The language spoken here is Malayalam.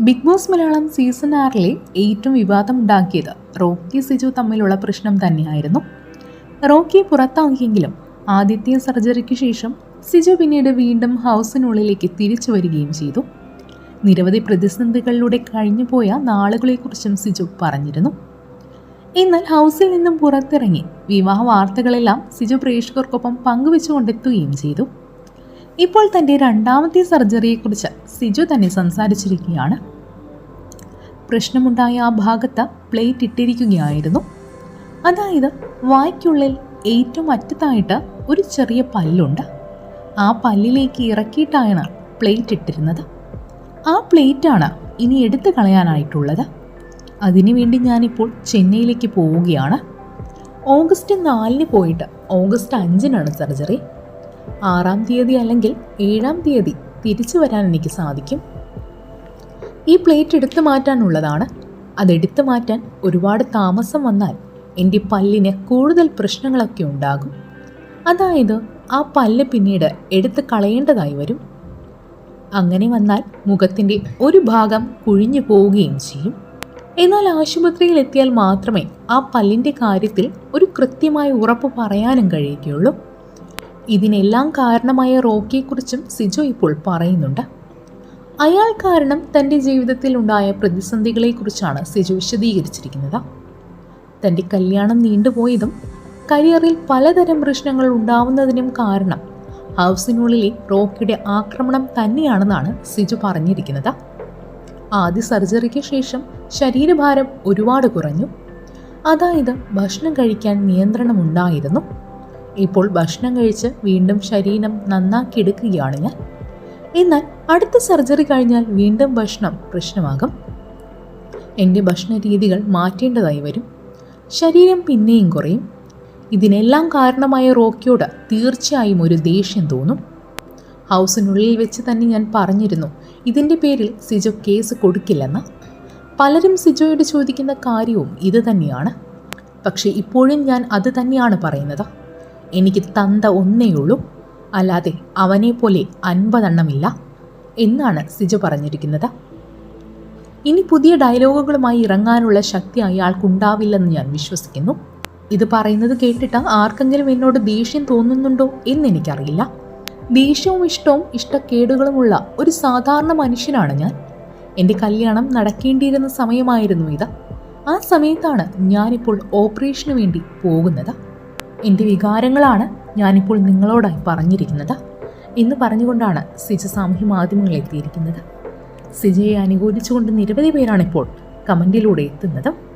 ബിഗ് ബോസ് മലയാളം സീസൺ ആറിലെ ഏറ്റവും വിവാദമുണ്ടാക്കിയത് റോക്കി സിജു തമ്മിലുള്ള പ്രശ്നം തന്നെയായിരുന്നു. റോക്കി പുറത്താക്കിയെങ്കിലും ആദ്യത്തെ സർജറിക്ക് ശേഷം സിജു പിന്നീട് വീണ്ടും ഹൗസിനുള്ളിലേക്ക് തിരിച്ചു വരികയും ചെയ്തു. നിരവധി പ്രതിസന്ധികളിലൂടെ കഴിഞ്ഞുപോയ നാളുകളെക്കുറിച്ചും സിജു പറഞ്ഞിരുന്നു. എന്നാൽ ഹൗസിൽ നിന്നും പുറത്തിറങ്ങി വിവാഹ വാർത്തകളെല്ലാം സിജു പ്രേക്ഷകർക്കൊപ്പം പങ്കുവെച്ചുകൊണ്ടെത്തുകയും ചെയ്തു. ഇപ്പോൾ തന്റെ രണ്ടാമത്തെ സർജറിയെക്കുറിച്ച് സിജു തന്നെ സംസാരിച്ചിരിക്കുകയാണ്. പ്രശ്നമുണ്ടായ ആ ഭാഗത്ത് പ്ലേറ്റ് ഇട്ടിരിക്കുകയായിരുന്നു. അതായത് വായ്ക്കുള്ളിൽ ഏറ്റവും അറ്റത്തായിട്ട് ഒരു ചെറിയ പല്ലുണ്ട്. ആ പല്ലിലേക്ക് ഇറക്കിയിട്ടാണ് പ്ലേറ്റ് ഇട്ടിരുന്നത്. ആ പ്ലേറ്റാണ് ഇനി എടുത്തു കളയാനായിട്ടുള്ളത്. അതിനുവേണ്ടി ഞാനിപ്പോൾ ചെന്നൈയിലേക്ക് പോവുകയാണ്. ഓഗസ്റ്റ് നാലിന് പോയിട്ട് ഓഗസ്റ്റ് അഞ്ചിനാണ് സർജറി. ആറാം തീയതി അല്ലെങ്കിൽ ഏഴാം തീയതി തിരിച്ചു വരാൻ എനിക്ക് സാധിക്കും. ഈ പ്ലേറ്റ് എടുത്തു മാറ്റാനുള്ളതാണ്. അതെടുത്തു മാറ്റാൻ ഒരുപാട് താമസം വന്നാൽ എന്റെ പല്ലിന് കൂടുതൽ പ്രശ്നങ്ങളൊക്കെ ഉണ്ടാകും. അതായത് ആ പല്ല് പിന്നീട് എടുത്ത് കളയേണ്ടതായി വരും. അങ്ങനെ വന്നാൽ മുഖത്തിന്റെ ഒരു ഭാഗം കുഴിഞ്ഞു പോവുകയും ചെയ്യും. എന്നാൽ ആശുപത്രിയിൽ എത്തിയാൽ മാത്രമേ ആ പല്ലിന്റെ കാര്യത്തിൽ ഒരു കൃത്യമായ ഉറപ്പ് പറയാനും കഴിയുകയുള്ളൂ. ഇതിനെല്ലാം കാരണമായ റോക്കിയെക്കുറിച്ചും സിജോ ഇപ്പോൾ പറയുന്നുണ്ട്. അയാൾ കാരണം തന്റെ ജീവിതത്തിൽ ഉണ്ടായ പ്രതിസന്ധികളെക്കുറിച്ചാണ് സിജു വിശദീകരിച്ചിരിക്കുന്നത്. തന്റെ കല്യാണം നീണ്ടുപോയതും കരിയറിൽ പലതരം പ്രശ്നങ്ങൾ ഉണ്ടാവുന്നതിനും കാരണം ഹൗസിനുള്ളിലെ റോക്കിയുടെ ആക്രമണം തന്നെയാണെന്നാണ് സിജു പറഞ്ഞിരിക്കുന്നത്. ആദ്യ സർജറിക്ക് ശേഷം ശരീരഭാരം ഒരുപാട് കുറഞ്ഞു. അതായത് ഭക്ഷണം കഴിക്കാൻ നിയന്ത്രണമുണ്ടായിരുന്നു. ഇപ്പോൾ ഭക്ഷണം കഴിച്ച് വീണ്ടും ശരീരം നന്നാക്കിയെടുക്കുകയാണ് ഞാൻ. എന്നാൽ അടുത്ത സർജറി കഴിഞ്ഞാൽ വീണ്ടും ഭക്ഷണം പ്രശ്നമാകും. എന്റെ ഭക്ഷണ രീതികൾ മാറ്റേണ്ടതായി വരും. ശരീരം പിന്നെയും കുറയും. ഇതിനെല്ലാം കാരണമായ റോക്കിയോട് തീർച്ചയായും ഒരു ദേഷ്യം തോന്നും. ഹൗസിനുള്ളിൽ വെച്ച് തന്നെ ഞാൻ പറഞ്ഞിരുന്നു ഇതിന്റെ പേരിൽ സിജോ കേസ് കൊടുക്കില്ലെന്ന്. പലരും സിജോയോട് ചോദിക്കുന്ന കാര്യവും ഇത് തന്നെയാണ്. പക്ഷേ ഇപ്പോഴും ഞാൻ അത് തന്നെയാണ് പറയുന്നത്. എനിക്ക് തന്ത ഒന്നേയുള്ളൂ അല്ലാതെ അവനെ പോലെ അൻപതെണ്ണമില്ല എന്നാണ് സിജു പറഞ്ഞിരിക്കുന്നത്. ഇനി പുതിയ ഡയലോഗുകളുമായി ഇറങ്ങാനുള്ള ശക്തി അയാൾക്കുണ്ടാവില്ലെന്ന് ഞാൻ വിശ്വസിക്കുന്നു. ഇത് പറയുന്നത് കേട്ടിട്ട് ആർക്കെങ്കിലും എന്നോട് ദേഷ്യം തോന്നുന്നുണ്ടോ എന്ന് എനിക്കറിയില്ല ദേഷ്യവും ഇഷ്ടവും ഇഷ്ടക്കേടുകളുമുള്ള ഒരു സാധാരണ മനുഷ്യനാണ് ഞാൻ. എന്റെ കല്യാണം നടക്കേണ്ടിയിരുന്ന സമയമായിരുന്നു ഇത്. ആ സമയത്താണ് ഞാനിപ്പോൾ ഓപ്പറേഷന് വേണ്ടി പോകുന്നത്. എന്റെ വികാരങ്ങളാണ് ഞാനിപ്പോൾ നിങ്ങളോടായി പറഞ്ഞിരിക്കുന്നത്? എന്ന് പറഞ്ഞുകൊണ്ടാണ് സിജ സാമൂഹ്യ മാധ്യമങ്ങളിൽ എത്തിയിരിക്കുന്നത്. സിജയെ അനുകൂലിച്ചുകൊണ്ട് നിരവധി പേരാണിപ്പോൾ കമന്റിലൂടെ എത്തുന്നത്.